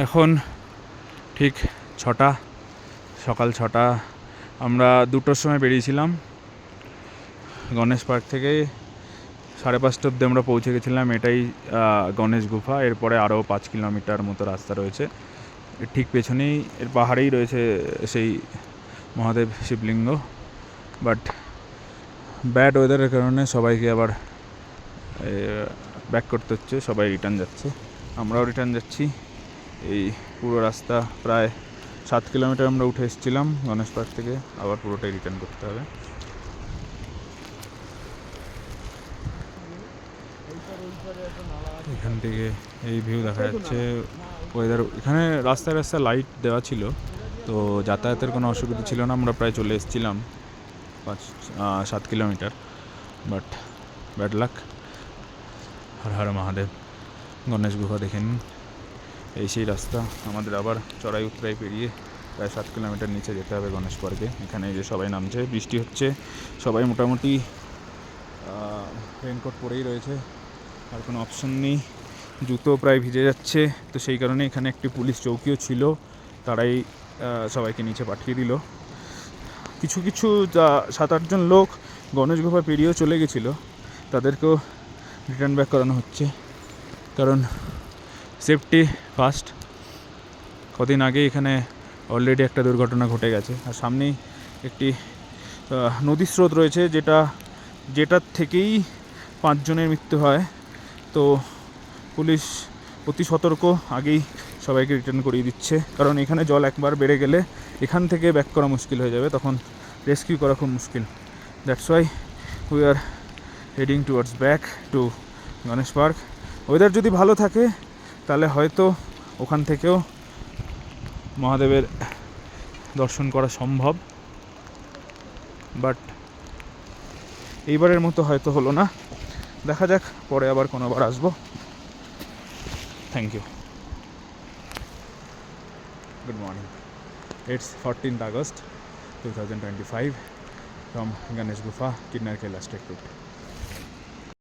এখন ঠিক ছটা, সকাল ছটা। আমরা দুটোর সময় বেরিয়েছিলাম। গণেশ পার্ক থেকে সাড়ে পাঁচটা অব্দি আমরা পৌঁছে গেছিলাম। এটাই গণেশ গুফা। এরপরে আরও পাঁচ কিলোমিটার মতো রাস্তা রয়েছে। ঠিক পেছনেই, এর পাহাড়েই রয়েছে সেই মহাদেব শিবলিঙ্গ। বাট ব্যাড ওয়েদারের কারণে সবাইকে আবার ব্যাক করতে হচ্ছে। সবাই রিটার্ন যাচ্ছে। আমরাও রিটার্ন যাচ্ছি। এই পুরো রাস্তা প্রায় সাত কিলোমিটার আমরা উঠে এসেছিলাম গণেশ পার্ক থেকে। আবার পুরোটাই রিটার্ন করতে হবে। এখান থেকে এই ভিউ দেখা যাচ্ছে। ওয়েদার এখানে রাস্তায় রাস্তায় লাইট দেওয়া ছিল, তো যাতায়াতের কোনো অসুবিধা ছিল না। আমরা প্রায় চলে এসেছিলাম পাঁচ সাত kilometre. But bad luck Har Har Mahadev. Ganesh গুহা দেখে নিন। এই সেই রাস্তা। আমাদের আবার চড়াই উতরাই পেরিয়ে প্রায় সাত কিলোমিটার নিচে যেতে হবে গণেশ পার্কে। এখানে যে সবাই নামছে, বৃষ্টি হচ্ছে। সবাই মোটামুটি রেনকোট পরেই রয়েছে। আর কোনো অপশন নেই। জুতো প্রায় ভিজে যাচ্ছে। তো সেই কারণে এখানে একটি পুলিশ চৌকিও ছিল। তারাই সবাইকে নিচে পাঠিয়ে দিল। কিছু কিছু যা, সাত আটজন লোক গণেশ গুফা পেরিয়েও চলে গেছিল। তাদেরকেও রিটার্ন ব্যাক করানো হচ্ছে। কারণ সেফটি ফার্স্ট। কদিন আগে এখানে অলরেডি একটা দুর্ঘটনা ঘটে গেছে। আর সামনেই একটি নদী স্রোত রয়েছে যেটা, যেটার থেকেই পাঁচজনের মৃত্যু হয়। তো পুলিশ অতি সতর্ক, আগেই সবাইকে রিটার্ন করিয়ে দিচ্ছে। কারণ এখানে জল একবার বেড়ে গেলে এখান থেকে ব্যাক করা মুশকিল হয়ে যাবে। তখন রেস্কিউ করা খুব মুশকিল। That's why we are heading towards back to Ganesh park weather যদি ভালো থাকে তাহলে হয়তো ওখান থেকেও মহাদেবের দর্শন করা সম্ভব। বাট এইবারের মতো হয়তো হলো না। দেখা যাক, পরে আবার কোনোবার আসব। Thank you good morning it's fourteenth August two thousand twenty five from Ganesh Gufa Kinnaur Kailash trek route